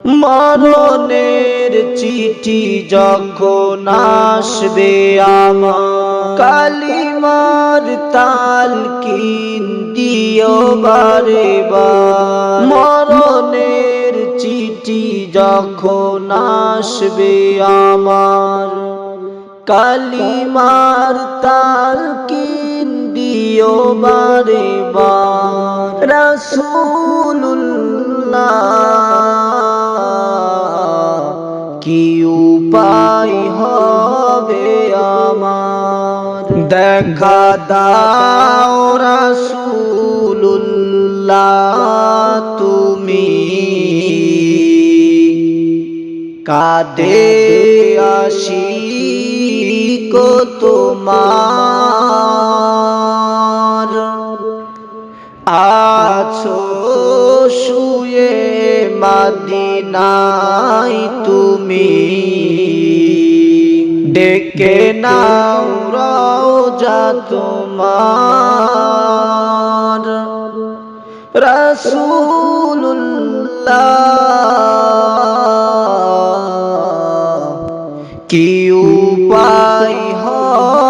মরণের চিঠি যখন আসবে আমার, কালিমার তাল কিন দিও বারে মরণের চিঠি যখন আসবে আমার, কালিমার তাল কিন দিও বারে বার রাসূলুল্লাহ কি উপায় হবে আমার? দেখা দাও রাসূলুল্লাহ তুমি কাদে আসি কো তোমার। আছো শুয়ে মাদিনাই তুমি। ডেকে নাও রওজা তোমার। রাসূলুল্লাহ কি উপায় হবে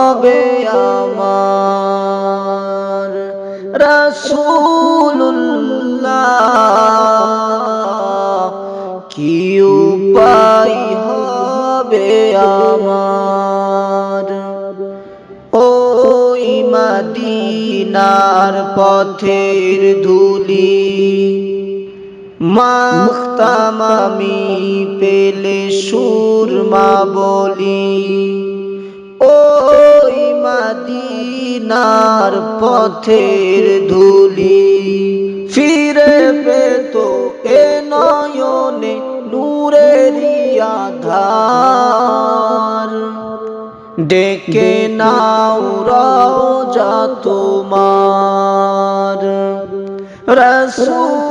রাসূলুল্লাহ কি উপায় হবে আমার? ওই মদিনার পথের ধুলি মাখতাম আমি পেলে সুরমা বলি। মদিনার পথের ধুলি ফিরে পেত এ নয়নে নূরেরি আধার। ডেকে নাও রওজা তোমার। রসুল্লাহ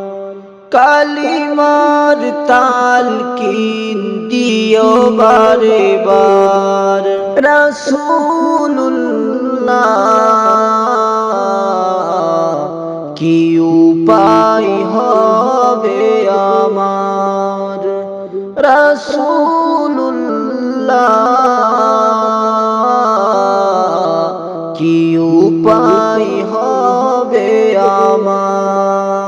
কালিমার তাল কিন দিও বারে বার। রাসূলুল্লাহ, কি উপায় হবে আমার? রাসূলুল্লাহ, কি উপায় হবে আমার?